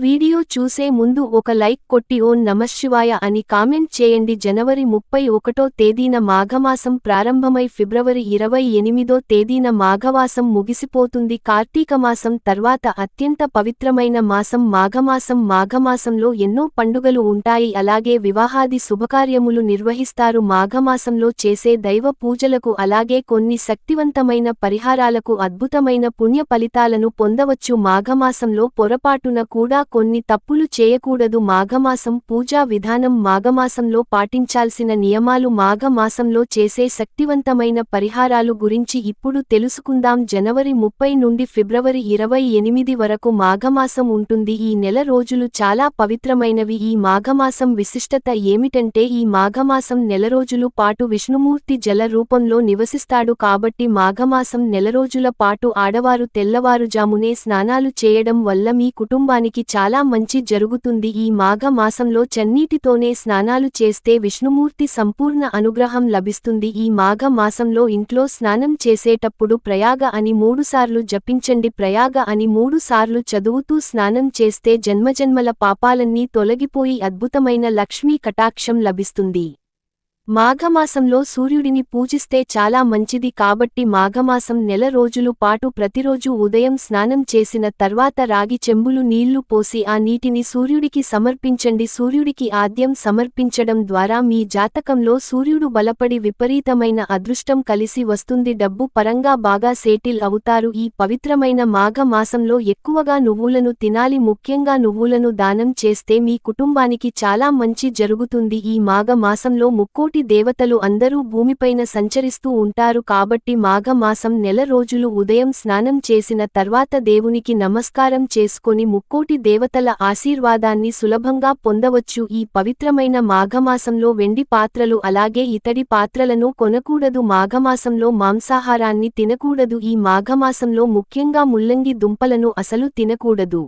Video చూసే ముందు ఒక లైక్ కొట్టి ఓ నమశివాయ అని కామెంట్ చేయండి. జనవరి ముప్పై ఒకటో తేదీన మాఘమాసం ప్రారంభమై ఫిబ్రవరి ఇరవై ఎనిమిదో తేదీన మాఘవాసం ముగిసిపోతుంది. కార్తీక మాసం తర్వాత అత్యంత పవిత్రమైన మాసం మాఘమాసం. మాఘమాసంలో ఎన్నో పండుగలు ఉంటాయి. అలాగే వివాహాది శుభకార్యములు నిర్వహిస్తారు. మాఘమాసంలో చేసే దైవ పూజలకు అలాగే కొన్ని శక్తివంతమైన పరిహారాలకు అద్భుతమైన పుణ్య ఫలితాలను పొందవచ్చు. మాఘమాసంలో పొరపాటున కూడా కొన్ని తప్పులు చేయకూడదు మాఘమాసం పూజా విధానం మాఘమాసంలో పాటించాల్సిన నియమాలు మాఘమాసంలో చేసే శక్తివంతమైన పరిహారాలు గురించి ఇప్పుడు తెలుసుకుందాం. జనవరి ముప్పై నుండి ఫిబ్రవరి ఇరవై ఎనిమిది వరకు మాఘమాసం ఉంటుంది. ఈ నెల రోజులు చాలా పవిత్రమైనవి. ఈ మాఘమాసం విశిష్టత ఏమిటంటే ఈ మాఘమాసం నెల రోజులు పాటు విష్ణుమూర్తి జల రూపంలో నివసిస్తాడు కాబట్టి మాఘమాసం నెల రోజుల పాటు ఆడవారు తెల్లవారుజామునే స్నానాలు చేయడం వల్ల మీ కుటుంబానికి చాలా మంచి మంచి జరుగుతుంది. ఈ మాఘ మాసంలో చన్నీటితోనే స్నానాలు చేస్తే విష్ణుమూర్తి సంపూర్ణ అనుగ్రహం లభిస్తుంది. ఈ మాఘ మాసంలో ఇంట్లో స్నానం చేసేటప్పుడు ప్రయాగ అని మూడుసార్లు జపించండి. ప్రయాగ అని మూడుసార్లు చదువుతూ స్నానం చేస్తే జన్మజన్మల పాపాలన్నీ తొలగిపోయి అద్భుతమైన లక్ష్మీ కటాక్షం లభిస్తుంది. మాఘమాసంలో సూర్యుడిని పూజిస్తే చాలా మంచిది కాబట్టి మాఘమాసం నెల రోజులు పాటు ప్రతిరోజు ఉదయం స్నానం చేసిన తర్వాత రాగి చెంబులు నీళ్ళు పోసి ఆ నీటిని సూర్యుడికి సమర్పించండి. సూర్యుడికి ఆద్యం సమర్పించడం ద్వారా మీ జాతకంలో సూర్యుడు బలపడి విపరీతమైన అదృష్టం కలిసి వస్తుంది. డబ్బు పరంగా బాగా సేటిల్ అవుతారు. ఈ పవిత్రమైన మాఘ మాసంలో ఎక్కువగా నువ్వులను తినాలి. ముఖ్యంగా నువ్వులను దానం చేస్తే మీ కుటుంబానికి చాలా మంచి జరుగుతుంది. ఈ మాఘ మాసంలో ముక్కోటి దేవతలు అందరూ భూమిపైన సంచరిస్తూ ఉంటారు కాబట్టి మాఘమాసం నెల రోజులు ఉదయం స్నానం చేసిన తర్వాత దేవునికి నమస్కారం చేసుకొని ముక్కోటి దేవతల ఆశీర్వాదాన్ని సులభంగా పొందవచ్చు. ఈ పవిత్రమైన మాఘమాసంలో వెండి పాత్రలు అలాగే ఇతడి పాత్రలను కొనకూడదు. మాఘమాసంలో మాంసాహారాన్ని తినకూడదు. ఈ మాఘమాసంలో ముఖ్యంగా ముల్లంగి దుంపలను అసలు తినకూడదు.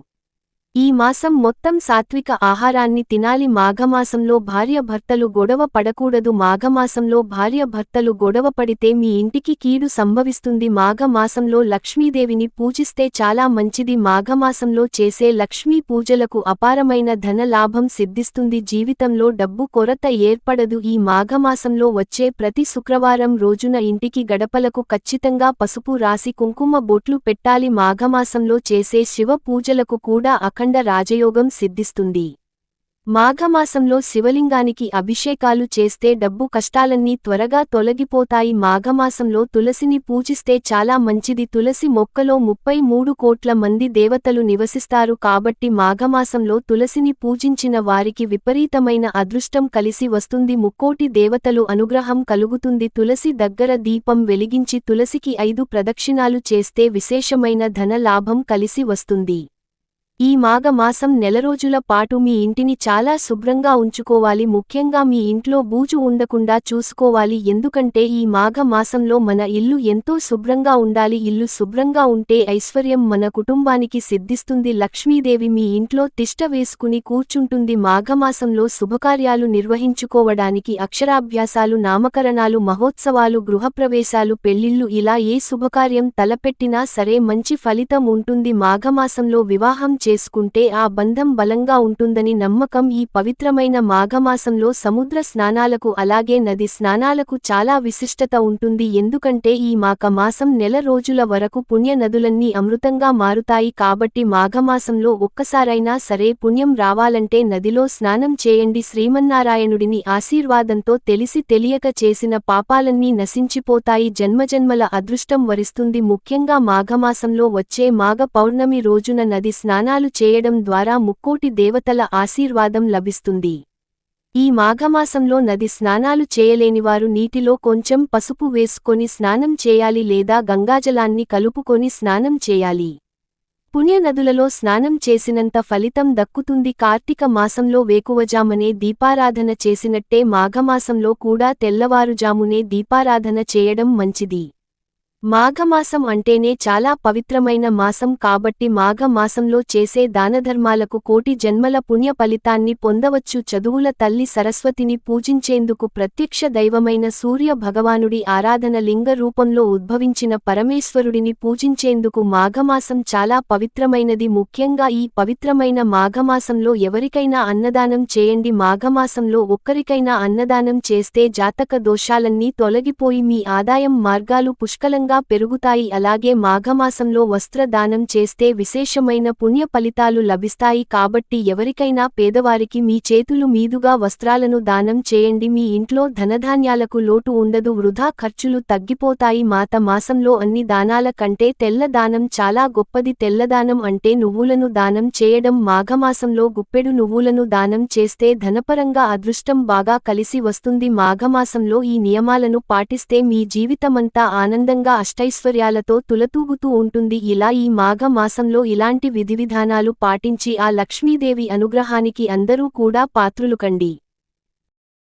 ఈ మాసం మొత్తం సాత్విక ఆహారాన్ని తినాలి. మాఘమాసంలో భార్య భర్తలు గొడవ పడకూడదు. మాఘమాసంలో భార్య భర్తలు గొడవ పడితే మీ ఇంటికి కీడు సంభవిస్తుంది. మాఘమాసంలో లక్ష్మీదేవిని పూజిస్తే చాలా మంచిది. మాఘమాసంలో చేసే లక్ష్మీ పూజలకు అపారమైన ధన లాభం సిద్ధిస్తుంది. జీవితంలో డబ్బు కొరత ఏర్పడదు. ఈ మాఘమాసంలో వచ్చే ప్రతి శుక్రవారం రోజున ఇంటికి గడపలకు ఖచ్చితంగా పసుపు రాసి కుంకుమ బొట్లు పెట్టాలి. మాఘమాసంలో చేసే శివ పూజలకు కూడా అఖండ రాజయోగం సిద్ధిస్తుంది. మాఘమాసంలో శివలింగానికి అభిషేకాలు చేస్తే డబ్బు కష్టాలన్నీ త్వరగా తొలగిపోతాయి. మాఘమాసంలో తులసిని పూజిస్తే చాలా మంచిది. తులసి మొక్కలో ముప్పై మూడు కోట్ల మంది దేవతలు నివసిస్తారు కాబట్టి మాఘమాసంలో తులసిని పూజించిన వారికి విపరీతమైన అదృష్టం కలిసి వస్తుంది. ముక్కోటి దేవతలు అనుగ్రహం కలుగుతుంది. తులసి దగ్గర దీపం వెలిగించి తులసికి ఐదు ప్రదక్షిణాలు చేస్తే విశేషమైన ధన లాభం కలిసి వస్తుంది. ఈ మాఘ మాసం నెలరోజుల పాటు మీ ఇంటిని చాలా శుభ్రంగా ఉంచుకోవాలి. ముఖ్యంగా మీ ఇంట్లో బూజు ఉండకుండా చూసుకోవాలి. ఎందుకంటే ఈ మాఘ మాసంలో మన ఇల్లు ఎంతో శుభ్రంగా ఉండాలి. ఇల్లు శుభ్రంగా ఉంటే ఐశ్వర్యం మన కుటుంబానికి సిద్ధిస్తుంది. లక్ష్మీదేవి మీ ఇంట్లో తిష్ట వేసుకుని కూర్చుంటుంది. మాఘమాసంలో శుభకార్యాలు నిర్వహించుకోవడానికి అక్షరాభ్యాసాలు నామకరణాలు మహోత్సవాలు గృహప్రవేశాలు పెళ్ళిళ్ళు ఇలా ఏ శుభకార్యం తలపెట్టినా సరే మంచి ఫలితం ఉంటుంది. మాఘమాసంలో వివాహం చేసుకుంటే ఆ బంధం బలంగా ఉంటుందని నమ్మకం ఈ పవిత్రమైన మాఘమాసంలో సముద్ర స్నానాలకు అలాగే నది స్నానాలకు చాలా విశిష్టత ఉంటుంది. ఎందుకంటే ఈ మాఘమాసం నెల రోజుల వరకు పుణ్య నదులన్నీ అమృతంగా మారుతాయి కాబట్టి మాఘమాసంలో ఒక్కసారైనా సరే పుణ్యం రావాలంటే నదిలో స్నానం చేయండి. శ్రీమన్నారాయణుడిని ఆశీర్వాదంతో తెలిసి తెలియక చేసిన పాపాలన్నీ నశించిపోతాయి. జన్మజన్మల అదృష్టం వరిస్తుంది. ముఖ్యంగా మాఘమాసంలో వచ్చే మాఘ పౌర్ణమి రోజున నది స్నానాలు చేయడం ద్వారా ముక్కోటి దేవతల ఆశీర్వాదం లభిస్తుంది. ఈ మాఘమాసంలో నది స్నానాలు చేయలేనివారు నీటిలో కొంచెం పసుపు వేసుకొని స్నానం చేయాలి లేదా గంగాజలాన్ని కలుపుకొని స్నానం చేయాలి. పుణ్యనదులలో స్నానం చేసినంత ఫలితం దక్కుతుంది. కార్తీక మాసంలో వేకువజామనే దీపారాధన చేసినట్టే మాఘమాసంలో కూడా తెల్లవారుజామునే దీపారాధన చేయడం మంచిది. మాఘమాసం అంటేనే చాలా పవిత్రమైన మాసం కాబట్టి మాఘ మాసంలో చేసే దానధర్మాలకు కోటి జన్మల పుణ్య ఫలితాన్ని పొందవచ్చు. చదువుల తల్లి సరస్వతిని పూజించేందుకు ప్రత్యక్ష దైవమైన సూర్య భగవానుడి ఆరాధన లింగ రూపంలో ఉద్భవించిన పరమేశ్వరుడిని పూజించేందుకు మాఘమాసం చాలా పవిత్రమైనది. ముఖ్యంగా ఈ పవిత్రమైన మాఘమాసంలో ఎవరికైనా అన్నదానం చేయండి. మాఘమాసంలో ఒక్కరికైనా అన్నదానం చేస్తే జాతక దోషాలన్నీ తొలగిపోయి మీ ఆదాయం మార్గాలు పుష్కలంగా పెరుగుతాయి. అలాగే మాఘమాసంలో వస్త్రదానం చేస్తే విశేషమైన పుణ్య ఫలితాలు లభిస్తాయి. కాబట్టి ఎవరికైనా పేదవారికి మీ చేతులు మీదుగా వస్త్రాలను దానం చేయండి. మీ ఇంట్లో ధనధాన్యాలకు లోటు ఉండదు. వృధా ఖర్చులు తగ్గిపోతాయి. మాత మాసంలో అన్ని దానాల కంటే తెల్ల దానం చాలా గొప్పది. తెల్లదానం అంటే నువ్వులను దానం చేయడం. మాఘమాసంలో గుప్పెడు నువ్వులను దానం చేస్తే ధనపరంగా అదృష్టం బాగా కలిసి వస్తుంది. మాఘమాసంలో ఈ నియమాలను పాటిస్తే మీ జీవితమంతా ఆనందంగా అష్టైశ్వర్యాలతో తులతూగుతూ ఉంటుంది. ఇలా ఈ మాఘ మాసంలో ఇలాంటి విధివిధానాలు పాటించి ఆ లక్ష్మీదేవి అనుగ్రహానికి అందరూ కూడా పాత్రులు కండి.